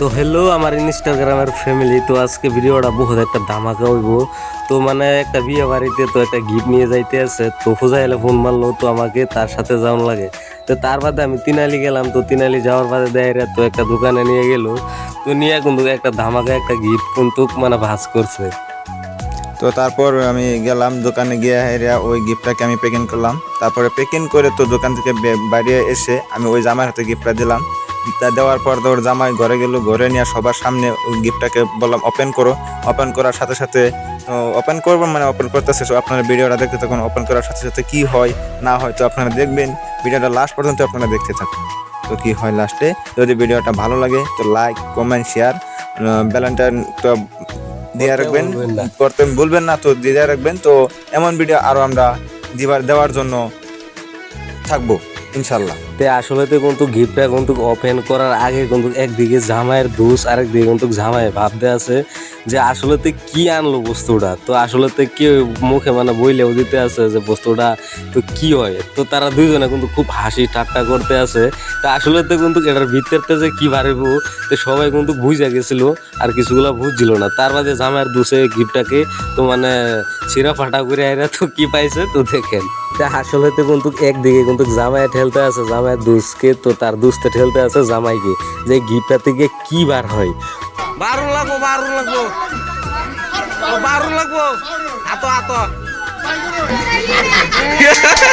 তো হ্যালো আমার ইনস্টাগ্রামের ফ্যামিলি তো আজকে ভিডিওটা বহুত একটা ধামাকা হইব। তো মানে একটা বিয়ে বাড়িতে তো একটা গিফট নিয়ে যাইতে আছে তো ফুজা এলে ফোন মারলো তো আমাকে তার সাথে যাওয়ান লাগে। তো তার বাদে আমি তিনালি গেলাম তো তিনালি যাওয়ার বাদে দেয় তো একটা দোকানে নিয়ে গেল। তো নিয়ে কিন্তু একটা ধামাকা একটা গিফট কিন্তু মানে ভাস করছে। তো তারপর আমি গেলাম দোকানে গিয়ে হেরিয়া ওই গিফটটাকে আমি প্যাকিং করলাম। তারপরে প্যাকিং করে তো দোকান থেকে বাইরে এসে আমি ওই জামার হাতে গিফটটা দিলাম। তা দেওয়ার পর তো ওর জামাই ঘরে গেল, ঘরে নিয়ে সবার সামনে ওই গিফটটাকে বললাম ওপেন করো। ওপেন করার সাথে সাথে ওপেন করব মানে ওপেন করতেছে। আপনারা ভিডিওটা দেখতে থাকুন ওপেন করার সাথে সাথে কী হয়, না হয় তো আপনারা দেখবেন। ভিডিওটা লাস্ট পর্যন্ত আপনারা দেখতে থাকুন। তো কী হয় লাস্টে যদি ভিডিওটা ভালো লাগে তো লাইক কমেন্ট শেয়ার ভ্যালেন্টাইন তো দিয়ে রাখবেন বলবেন না। করতে ভুলবেন না তো দিয়ে রাখবেন। তো এমন ভিডিও আরও আমরা দিবার দেওয়ার জন্য থাকব ইনশাল্লাহ তে আসলে তো কিন্তু গিফটটা কিন্তু ওপেন করার আগে কিন্তু একদিকে জামাইয়ের দোষ আরেকদিকে কিন্তু জামাই ভাবতে আছে। যে আসলে তো কি আনলো বস্তুটা? তো আসলে তো কেউ মুখে মানে বইলেও দিতে আছে যে বস্তুটা, তো কি হয়? তো তারা দুইজনে কিন্তু খুব হাসি ঠাট্টা করতে আছে। তা আসলে তো কিন্তু এটার ভিতরতে যে কি ভারিব তো সবাই কিন্তু বুঝে গেছিল আর কিছুগুলা বুঝছিল না। তার বাদে জামাইয়ের দোষে গিফটটাকে তো মানে ছিঁড়া ফাটা করে আইরা তো কি পাইছে তো দেখেন। তা আসলে তো কিন্তু একদিকে কিন্তু জামাই ঠেলতে আছে জামাইয়ের দুসকে, তো তার দুসতে ঠেলতে আছে জামাইকে। যে গিফটটা থেকে কি বার হয়? বারুন লাগবো বারুন লাগবো বারুন লাগবো আতো আতো.